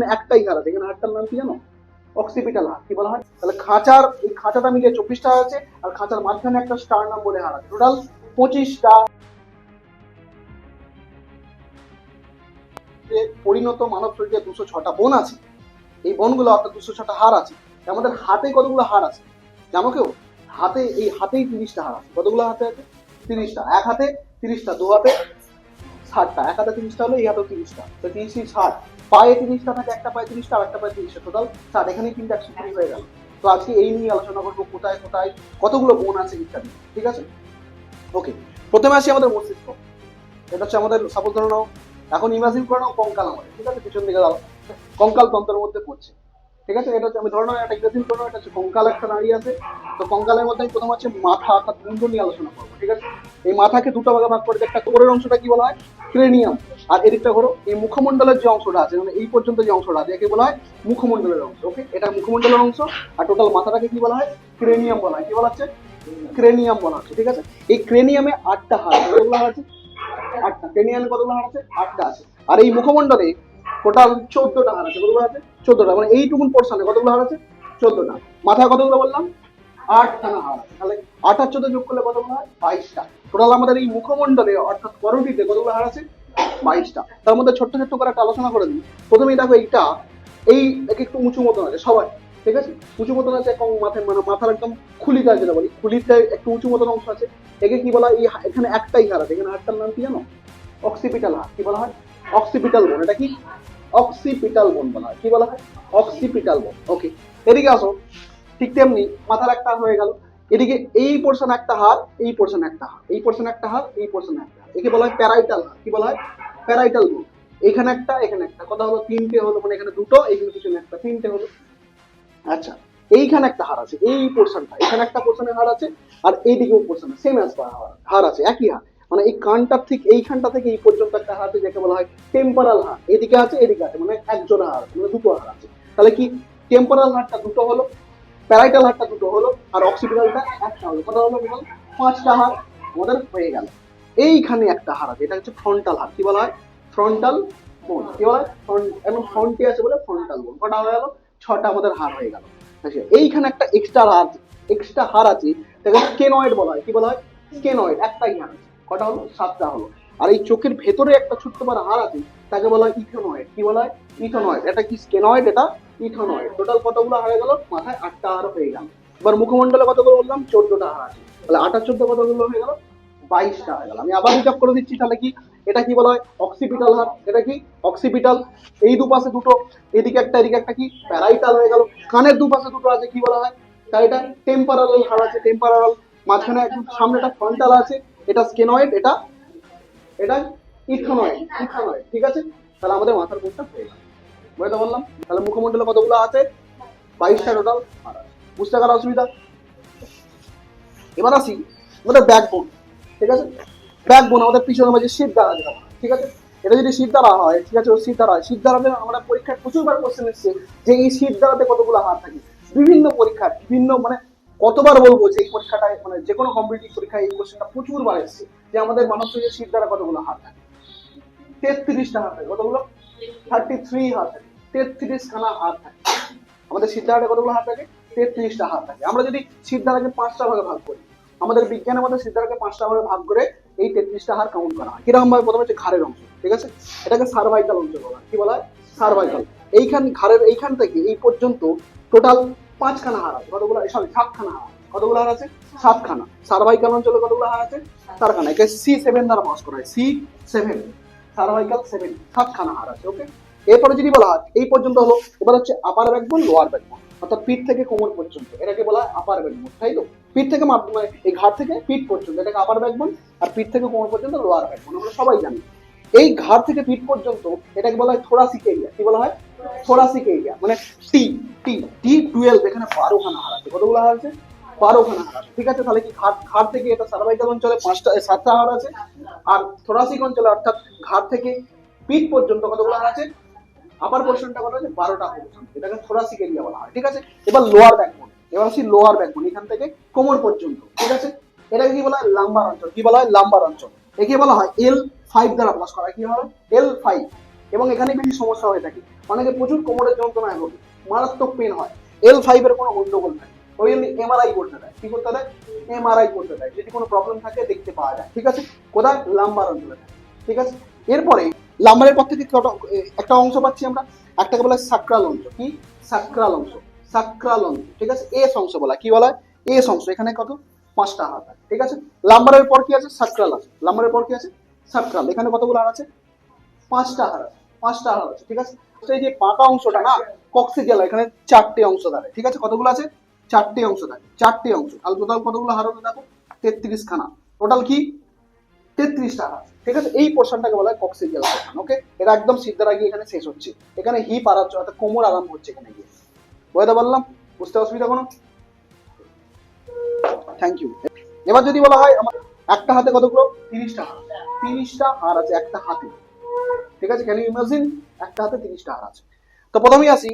এখানে একটাই হার আছে এখানে হারটার নাম কি জানো? অক্সিপিটাল হার, কি বলা হয়? তাহলে খাঁচার, এই খাঁচাটা মিলিয়ে চব্বিশটা হার আছে আর খাঁচার মাঝখানে একটা স্টার নাম বলে হার আছে। টোটাল পঁচিশটা পরিণত মানব শরীরে দুশো ছটা বোন আছে। এই বনগুলো অর্থাৎ দুশো ছটা হার আছে। আমাদের হাতে কতগুলো হার আছে? জানো কেউ? হাতে, এই হাতেই তিরিশটা হার আছে। কতগুলো হাতে আছে? তিরিশটা। এক হাতে তিরিশটা, দু হাতে ষাটটা। এক হাতে তিরিশটা হলো এই হাতে তিরিশটা। তো তিরিশ ষাট? পায়ে তিরিশটা থাকে একটা পায়ে তিরিশটা আর একটা পায়ে তিরিশটা টোটাল ষাট এখানে কিন্তু একশো কুড়ি হয়ে গেল। তো আজকে এই নিয়ে আলোচনা করব, কোথায় কোথায়, কতগুলো বোন আছে ইত্যাদি, ঠিক আছে? ওকে প্রথমে আসি আমাদের মস্তিষ্ক। এটা হচ্ছে আমাদের সাপোজ ধরে নাও, এখন ইমাজিন করে নাও কঙ্কাল আমাদের, ঠিক আছে? পিছন দিকে দাও কঙ্কাল তন্ত্রের মধ্যে পড়ছে, ঠিক আছে? এটা হচ্ছে, আমি ধরে নাও, একটা ইমাজিন করে নাও, এটা হচ্ছে কঙ্কাল একটা নারী আছে। তো কঙ্কালের মধ্যে আমি প্রথম হচ্ছে মাথা অর্থাৎ মুন্ড নিয়ে আলোচনা করব, ঠিক আছে? এই মাথাকে দুটো ভাগে ভাগ করে। একটা কোরের অংশটা কি বলা হয়? ক্রেনিয়াম। আর এদিকটা ধরো, এই মুখমণ্ডলের যে অংশটা আছে মানে এই পর্যন্ত যে অংশটা আছে, একে বলা হয় মুখমণ্ডলের অংশ ওকে এটা মুখমণ্ডলের অংশ, আর টোটাল মাথাটাকে কি বলা হয়? ক্রেনিয়াম বলা হয়। কি বলা হচ্ছে? ক্রেনিয়াম বলা হচ্ছে, ঠিক আছে? এই ক্রেনিয়ামে আটটা হাড়, কতগুলো হাড় আছে? আটটা। ক্রেনিয়ামে কতগুলো হাড় আছে? আটটা আছে। আর এই মুখমণ্ডলে টোটাল চোদ্দটা হাড় আছে, কতগুলো আছে? চোদ্দটা। মানে এইটুকুন পোর্শনে কতগুলো হাড় আছে? চোদ্দটা। মাথায় কতগুলো বললাম? আটখানা হাড় আছে তাহলে আট চোদ্দ যোগ করলে কতগুলো হয়? বাইশটা। টোটাল আমাদের এই মুখমণ্ডলে, অর্থাৎ করটিতে কতগুলো হাড় আছে? বাইশটা। তার মধ্যে ছোট্ট ছোট্ট করে একটা আলোচনা করে দিই। প্রথমেই দেখো এইটা, এই একে একটু উঁচু মতন আছে, সবাই। ঠিক আছে? উঁচু মতন আছে এবং মাথায় মানে মাথার একদম খুলিটা যেটা বলি। খুলিতে একটু উঁচু মতন অংশ আছে। একে কি বলা এই এখানে একটাই হার আছে। এখানে হারটার নাম কি জানো? অক্সিপিটাল হার। কি বলা হয়? অক্সিপিটাল বোন এটা কি? অক্সিপিটাল বোন বলা হয়। কি বলা হয়? অক্সিপিটাল বোন ওকে এদিকে আসো। ঠিক তেমনি মাথার একটা হয়ে গেল। এদিকে এই পোর্শন একটা হার এই পোর্শন একটা হার এই পোর্শন একটা হার এই পোর্শন একটা হার একে বলা হয় প্যারাইটাল কি বলা হয়? প্যারাইটাল বোন এখানে একটা এখানে একটা। কথা হলো তিনটে হলো মানে এখানে দুটো, এখানে পিছনে একটা, তিনটে হলো। আচ্ছা এইখানে একটা হার আছে, এই পোর্শনটা এখানে একটা পোর্শনের হার আছে, আর এইদিকেও পোর্শন সেম অ্যাজ হার আছে, একই হার মানে এই কানটার ঠিক এইখানটা থেকে এই পর্যন্ত একটা হার আছে, যাকে বলা হয় টেম্পারাল হার এদিকে আছে এদিকে আছে মানে একজোড়া হার মানে দুটো হার আছে। তাহলে কি টেম্পারাল হারটা দুটো হলো? প্যারাইটাল হারটা দুটো হলো আর অক্সিপিটালটা একটা হলো। কত হলো বল পাঁচটা হার আমাদের হয়ে গেল। এইখানে একটা হার আছে, এটা হচ্ছে ফ্রন্টাল হার কি বলা হয়? ফ্রন্টাল বোন কি বলা হয়? এবং ফ্রন্টে আছে বলে ফ্রন্টাল বোন কটা হয়ে গেল? ছটা আমাদের হার হয়ে গেল। এইখানে একটা এক্সট্রা হার এক্সট্রা হার আছে তাকে স্কেনয়েড বলা হয়। কি বলা হয়? স্কেনয়েড একটাই হার আছে। কটা হলো? সাতটা হলো। আর এই চোখের ভেতরে একটা ছোট্ট হার আছে, তাকে বলা হয় ইথোনয়েড কি বলা হয়? ইথোনয়েড এটা কি স্কেনয়েড এটা ইথোনয়েড টোটাল কতগুলো হার গেল? মাথায় আটটা হার হয়ে গেল। এবার মুখমণ্ডলে কতগুলো বললাম? চোদ্দটা হার আছে। তাহলে আট আর চোদ্দ কতগুলো হয়ে গেল? বাইশটা হয়ে গেল। আমি আবার হিসাব করে দিচ্ছি, তাহলে কি? এটা কি বলা হয়? অক্সিপিটাল হার এটা কি? অক্সিপিটাল এই দুপাশে দুটো, এদিকে একটা এদিকে একটা কি? প্যারাইটাল হয়ে গেল। কানের দুপাশে দুটো আছে, কি বলা হয়? তাই এটা টেম্পারাল হার আছে টেম্পারাল মাঝখানে একদম সামনে একটা ফ্রন্টাল আছে। এটা স্কেনয়েড এটা এটা ইথোনয়েড। ইথোনয়েড, ঠিক আছে? তাহলে আমাদের মাথার কোনটা হয়ে গেল। বুঝতে পারলাম? তাহলে মুখমণ্ডলে কতগুলো আছে? বাইশটা টোটাল আছে বুঝতে পারার অসুবিধা? এবার আসি আমাদের ব্যাকবোন ঠিক আছে? ব্যাকবোন আমাদের পিছনে মাঝে শীত দ্বারা যেটা ঠিক আছে? এটা যদি শীত দ্বারা হয়, ঠিক আছে? শীত দ্বারা শীত দ্বারাতে আমরা পরীক্ষায় প্রচুরবার কোশ্চেন এসছে যে এই শীত দ্বারাতে কতগুলো হার থাকে। বিভিন্ন পরীক্ষা বিভিন্ন মানে কতবার বলব যে এই পরীক্ষাটায় মানে যে কোনো কম্পিটিটিভ পরীক্ষায় এই কোশ্চেনটা প্রচুরবার এসছে যে আমাদের মানব শরীরে শীত দ্বারা কতগুলো হার থাকে। তেত্রিশটা হার থাকে, কতগুলো? থার্টি থ্রি হার থাকে। তেত্রিশ খানা হার থাকে। আমাদের সিদ্ধারাতে কতগুলো হাত থাকে? তেত্রিশটা হাত থাকে। আমরা যদি সিদ্ধারাকে পাঁচটা ভাগে ভাগ করি, আমাদের বিজ্ঞানের মধ্যে সিদ্ধারাকে পাঁচটা ভাগে ভাগ করে এই তেত্রিশটা হার কাউন্ট করা হয়। কীরকম ভাবে প্রথমে হচ্ছে ঘাড়ের অংশ, ঠিক আছে? এটাকে সার্ভাইকাল অংশ বলা হয়। কি বলা হয়? সার্ভাইকাল এইখান ঘাড়ের, এইখান থেকে এই পর্যন্ত টোটাল পাঁচখানা হার আছে। কতগুলো? সরি সাতখানা হার কতগুলো হার আছে? সাতখানা। সার্ভাইকাল অঞ্চলে কতগুলো হার আছে? চারখানা। একে সি সেভেন দ্বারা পাস করা হয়। সি সেভেন সার্ভাইকাল সেভেন সাতখানা হার আছে ওকে এরপরে যদি বলা হয়, এই পর্যন্ত হলো, এবার হচ্ছে আপার ব্যাকবোন লোয়ার ব্যাকবোন অর্থাৎ পিঠ থেকে কোমর পর্যন্ত। এটাকে বলা হয় আপার ব্যাকবোন তাই তো? পিঠ থেকে মানে এই ঘাট থেকে পিঠ পর্যন্ত, এটাকে আপার ব্যাকবোন আর পিঠ থেকে কোমর পর্যন্ত লোয়ার ব্যাকবোন আমরা সবাই জানি। এই ঘাট থেকে পিঠ পর্যন্ত, এটাকে বলা হয় থোরাসিক এরিয়া কি বলা হয়? থোরাসিক এরিয়া মানে টি টি টি টুয়েলভ এখানে বারোখানা হার আছে। কতগুলো হার আছে? বারোখানা হার ঠিক আছে, তাহলে কি ঘাট ঘাট থেকে এটা সার্ভাইকাল অঞ্চলে পাঁচটা সাতটা হার আছে? আর থোরাসিক অঞ্চলে, অর্থাৎ ঘাট থেকে পিঠ পর্যন্ত কতগুলো হার আছে? আপার পোর্শনটা বলা আছে বারোটা পোর্শন এটাকে থোরাসিক এরিয়া বলা হয়, ঠিক আছে? এবার লোয়ার ব্যাকবোন এবার আসি লোয়ার ব্যাকবোন এখান থেকে কোমর পর্যন্ত, ঠিক আছে? এটাকে কি বলা হয়? লাম্বার অঞ্চল। কি বলা হয়? লাম্বার অঞ্চল। একে বলা হয় এল ফাইভ দ্বারা প্রকাশ করা। কি হয়? এল ফাইভ এবং এখানে বেশি সমস্যা হয়ে থাকে। অনেকে প্রচুর কোমরের যন্ত্রণায় ভোগে। মারাত্মক পেন হয়। এল ফাইভের কোনো গন্ডগোল নাই। ওই জন্য এমআরআই করতে দেয়। কি করতে দেয়? এমআরআই করতে দেয়। যদি কোনো প্রবলেম থাকে, দেখতে পাওয়া যায়। ঠিক আছে? কোথায়? লাম্বার অঞ্চলে থাকে। ঠিক আছে? এরপরে লাম্বারের পর থেকে একটা অংশ পাচ্ছি আমরা একটাকে বলা হয় সাক্রাল অংশ। কি? সাক্রাল অংশ। সাক্রাল অংশ, ঠিক আছে? এস অংশ বলা কি বলা হয়? এস অংশ। এখানে কত? পাঁচটা হাত ঠিক আছে? লাম্বারের পর কি আছে? সাক্রাল আছে। লাম্বারের পর কি আছে? সাক্রাল। এখানে কতগুলো হাত আছে? পাঁচটা হার আছে, পাঁচটা হার আছে, ঠিক আছে? এই যে পাকা অংশটা না কক্সিজেল এখানে চারটে অংশ দাঁড়ায়, ঠিক আছে? কতগুলো আছে? চারটে অংশ দাঁড়ায়। চারটে অংশ। তাহলে টোটাল কতগুলো হার হবে দেখো? তেত্রিশ খানা টোটাল কি? তেত্রিশটা হার ঠিক আছে? এই পোর্শনটাকে বলা হয় কক্সিজেল পোর্শন ওকে এটা একদম সিদ্ধারা গিয়ে এখানে শেষ হচ্ছে। এখানে হিপ আর অর্থাৎ কোমর আরাম হচ্ছে এখানে গিয়ে। বুঝতে পারলাম? বুঝতে অসুবিধা কোনো? থ্যাংক ইউ এবার যদি বলা হয়, আমার একটা হাতে কতগুলো? তিরিশটা হার তিরিশটা হার আছে, একটা হাতে। ঠিক আছে? ক্যান ইমাজিন একটা হাতে তিরিশটা হার আছে। তো প্রথমেই আসি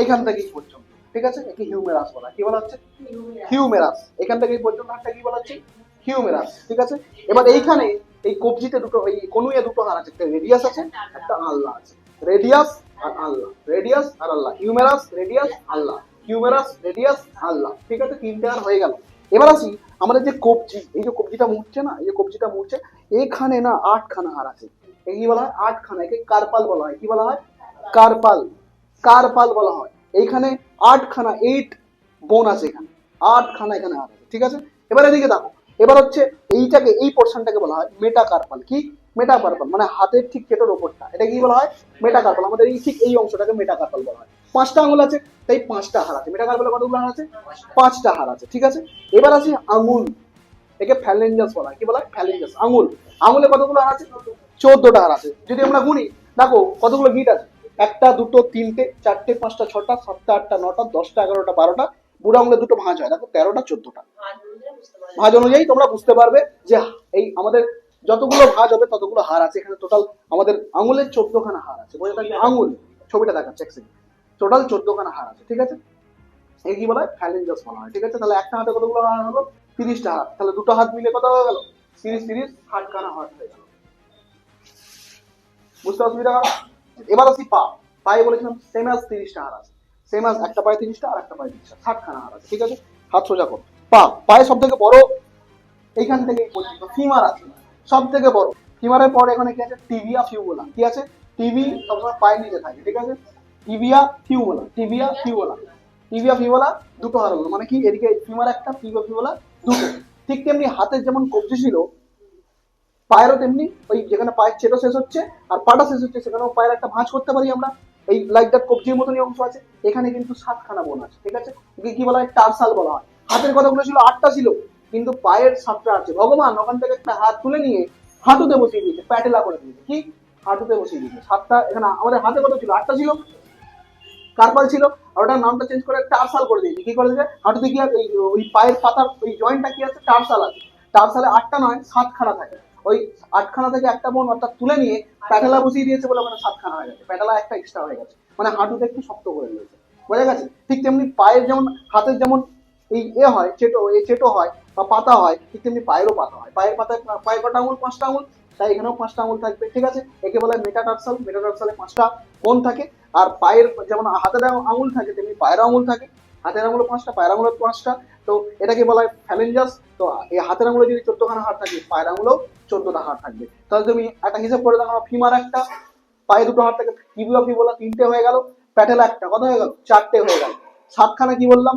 এইখান থেকে পর্যন্ত। ঠিক আছে? একে হিউমেরাস বলা কি বলা হচ্ছে? হিউমেরাস এখান থেকে পর্যন্ত হারটা কি বলা হচ্ছে? হিউমেরাস ঠিক আছে? এবার এইখানে এই কবজিতে দুটো, এই কনুয়ে দুটো হার আছে, একটা রেডিয়াস আছে, একটা আল্লাহ আছে। রেডিয়াস আর আল্লাহ। রেডিয়াস আর ulna. Humerus radius ulna. Humerus radius ulna. ঠিক আছে? তিনটে আর হয়ে গেল। এবার আসি, আমাদের যে কবজি, এই যে কবজিটা মুড়ছে না, এই যে কবজিটা মুড়ছে, এখানে না আটখানা হার আছে। এই কি বলা হয়? আটখানা, একে কার্পাল বলা হয়। কি বলা হয়? কার্পাল। কার্পাল বলা হয়। এইখানে আটখানা এইট বোন আছে এখানে। আটখানা এখানে হার আছে, ঠিক আছে? এবার এদিকে দেখো। এবার হচ্ছে এইটাকে, এই পোর্শনটাকে বলা হয় মেটা কার্পাল কি? মেটা কার্পাল মানে হাতের ঠিক কেটোর ওপরটা। এটা কি বলা হয়? মেটা কার্পাল আমাদের এই ঠিক এই অংশটাকে মেটা কার্পাল বলা হয়। পাঁচটা আঙুল আছে, তাই পাঁচটা হার আছে। মেটা কার্পালে কতগুলো হার আছে? পাঁচটা হার আছে, ঠিক আছে? এবার আছে আঙুল। একে ফ্যালেঞ্জাস বলা হয়। কি বলা হয়? ফ্যালেঞ্জাস আঙুল। আঙুলে কতগুলো হার আছে? চোদ্দটা হার আছে। যদি আমরা গুনি, দেখো কতগুলো গিট আছে? একটা, দুটো, তিনটে, চারটে, পাঁচটা, ছটা, সাতটা, আটটা, নটা, দশটা, এগারোটা, বারোটা। বুড়ো আঙুলে দুটো ভাঁজ হয়। দেখো তেরোটা, চোদ্দটা। ভাঁজ অনুযায়ী তোমরা বুঝতে পারবে যে এই আমাদের যতগুলো ভাঁজ হবে, ততগুলো হার আছে। এখানে টোটাল আমাদের আঙুলের চোদ্দখানা হার আছে। বোঝা থাকবে আঙুল। ছবিটা দেখাচ্ছে, এক সেকেন্ড টোটাল চোদ্দখানা হার আছে, ঠিক আছে? এই কি বলা? হয় ফ্যালেঞ্জাস বলা হয়, ঠিক আছে? তাহলে একটা হাতে কতগুলো হার হলো? তিরিশটা হাত তাহলে দুটো হাত মিলে কত হয়ে গেল? তিরিশ তিরিশ, ষাটখানা হাত হয়ে গেল। বুঝতে অসুবিধা হবে? এবার আসি পা। পায়ে বলেছিলাম সেম অ্যাজ তিরিশটা হার আছে। সেম অ্যাজ একটা পায়ে তিরিশটা আর একটা পায়ে তিরিশটা। ষাটখানা হার আছে, ঠিক আছে? হাত সোজা করো। পা পায়ে সব থেকে বড় এইখান থেকে ফিমার আছে। সব থেকে বড় ফিমারের পরে এখানে কি আছে? টিবিয়া ফিউবোলা কি আছে? টিভি সবসময় পায়ের নিচে থাকে, ঠিক আছে? Tibia fibula tibia fibula tibia fibula দুটো হলো মানে কি? এদিকে ফিমার একটা টিবিয়া ফিউবোলা দুটো। ঠিক তেমনি হাতের যেমন কবজি ছিল, পায়েরও তেমনি, ওই যেখানে পায়ের চেটো শেষ হচ্ছে আর পাটা শেষ হচ্ছে, সেখানেও পায়ের একটা ভাঁজ করতে পারি আমরা। এই লাইক দ্যাট কবজির মতনই অংশ আছে। এখানে কিন্তু সাতখানা বোন আছে, ঠিক আছে? একে কি বলা হয়? টার্সাল বলা হয়। হাতের কতগুলো ছিল, আটটা ছিল, কিন্তু পায়ের সাতটা আছে। ভগবান ওখান থেকে একটা হাত তুলে নিয়ে হাঁটুতে বসিয়ে দিয়েছে, প্যাটেলা করে দিয়েছে। কি? হাঁটুতে বসিয়ে দিয়েছে। সাতটা এখানে আমাদের হাতে কত ছিল? আটটা ছিল। কার্পাল ছিল। আর ওটার নামটা চেঞ্জ করে টার্সাল করে দিয়েছে। কি করে হাঁটুতে কি আছে ওই পায়ের পাতার, ওই জয়েন্টটা কি আছে? টার্সাল আছে। টার্সালে আটটা নয়, সাতখানা থাকে। ওই আটখানা থেকে একটা বোন অর্থাৎ তুলে নিয়ে প্যাটেলা বসিয়ে দিয়েছে বলে ওখানে সাতখানা হয়ে গেছে। প্যাটেলা একটা এক্সট্রা হয়ে গেছে। মানে হাঁটুতে একটু শক্ত করে দিয়েছে। বোঝা গেছে? ঠিক তেমনি পায়ের যেমন, হাতের যেমন এই এ হয় চেটো এই চেটো হয় বা পাতা হয়, ঠিক তেমনি পায়েরও পাতা হয়। পায়ের পাতায় পায়ের কটা আঙুল? পাঁচটা আঙুল। তাই এখানেও পাঁচটা আঙুল থাকবে, ঠিক আছে? একে বলা মেটাটার্সাল মেটাটার্সালে পাঁচটা কোণ থাকে। আর পায়ের যেমন হাতের আঙুল থাকে, তেমনি পায়ের আঙুল থাকে। হাতের আঙুলে পাঁচটা, পায়ের আঙুলে পাঁচটা। তো এটাকে বলা হয় ফ্যালেঞ্জাস তো এই হাতের আঙুলে যদি চোদ্দখানা হাড় থাকে, পায়ের আঙুলেও চোদ্দটা হাড় থাকবে। তাহলে তুমি একটা হিসাব করে দেখো ফিমার একটা, পায়ে দুটো হাড় থাকে। টিবিয়া ফিবোলা তিনটে হয়ে গেল, প্যাটেলা একটা। কত হয়ে গেল? চারটে হয়ে গেল। সাতখানা কি বললাম?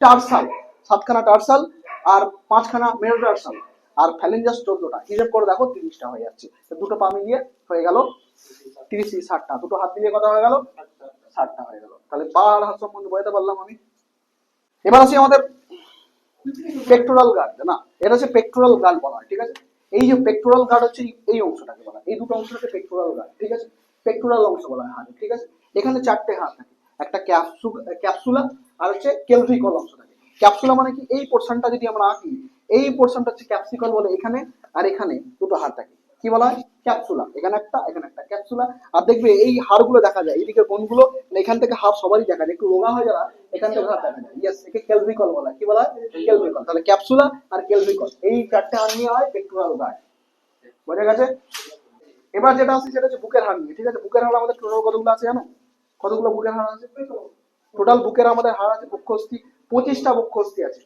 টার্সাল, সাতখানা টার্সাল আর পাঁচখানা মেরোটার্সাল আর ফ্যালেঞ্জাস চোদ্দটা হিসাব করে দেখো তিরিশটা হয়ে যাচ্ছে। দুটো পা মিলিয়ে হয়ে গেল তিরিশ ষাটটা। দুটো হাত মিলিয়ে কত হয়ে গেল? ষাটটা হয়ে গেল। তাহলে আর হাত সম্বন্ধে বোঝাতে পারলাম আমি। এবার আসি আমাদের পেক্টোরাল গার্ড না? এটা হচ্ছে পেক্টোরাল গার্ড বলা হয়, ঠিক আছে? এই যে পেক্টোরাল গার্ড হচ্ছে এই- অংশটাকে বলা এই দুটো অংশটাকে পেক্টোরাল গার্ড ঠিক আছে? পেক্টোরাল অংশ বলা হয় হাতে, ঠিক আছে? এখানে চারটে হাত থাকে। একটা ক্যাপসু ক্যাপসুলা আর হচ্ছে কেলভিকল অংশ থাকে। ক্যাপসুলা মানে কি? এই পোর্শনটা যদি আমরা আঁকি, এই পোর্শনটা হচ্ছে ক্যাপসিকল বলে এখানে আর এখানে দুটো হাড় থাকে। কি বলা হয়? ক্যাপসুলা এখানে একটা এখানে একটা ক্যাপসুলা আর দেখবে এই হাড়গুলো দেখা যায়, এইদিকে কোনগুলো? মানে এখান থেকে হাড় সবারই দেখা যায়। একটু রোগা হয়ে যারা, এখান থেকে হাড় দেখা যায়। ইয়েস একে কেলভিকল বলা কি বলা হয়? কেলভিকল তাহলে ক্যাপসুলা আর কেলভিকল এই চারটে হাড় নিয়ে হয় পেক্টোরাল গার্ড বোঝা গেছে? এবার যেটা আছে সেটা হচ্ছে বুকের হাড় নিয়ে। ঠিক আছে? বুকের হাড় আমাদের টোটাল কতগুলো আছে জানো? কতগুলো বুকের হাড় আছে? টোটাল বুকের আমাদের হাড় আছে বক্ষস্থি, পঁচিশটা বক্ষস্থি আছে।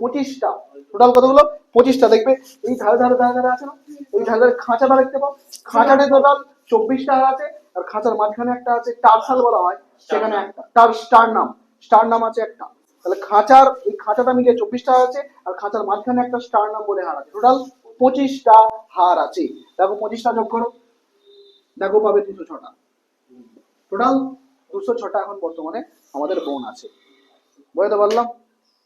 পঁচিশটা টোটাল কতগুলো? পঁচিশটা, দেখবে? এই ধারে ধারে ধারে ধারে আছে না? এই ধারে ধারে খাঁচাটা দেখতে পাও? খাঁচাতে টোটাল চব্বিশটা আছে, আর খাঁচার মাঝখানে একটা আছে টার্সাল বলা হয়, সেখানে একটা। তার স্টার নাম স্টার নাম আছে একটা। তাহলে খাঁচার, এই খাঁচাটা মিলিয়ে চব্বিশটা আছে, আর খাঁচার মাঝখানে একটা স্টার নাম বলে হাড় আছে। টোটাল পঁচিশটা হাড় আছে। দেখো পঁচিশটা যোগ করো। দেখো পাবে দুশো ছটা। টোটাল দুশো ছটা এখন বর্তমানে আমাদের বোন আছে। বুঝতে পারলাম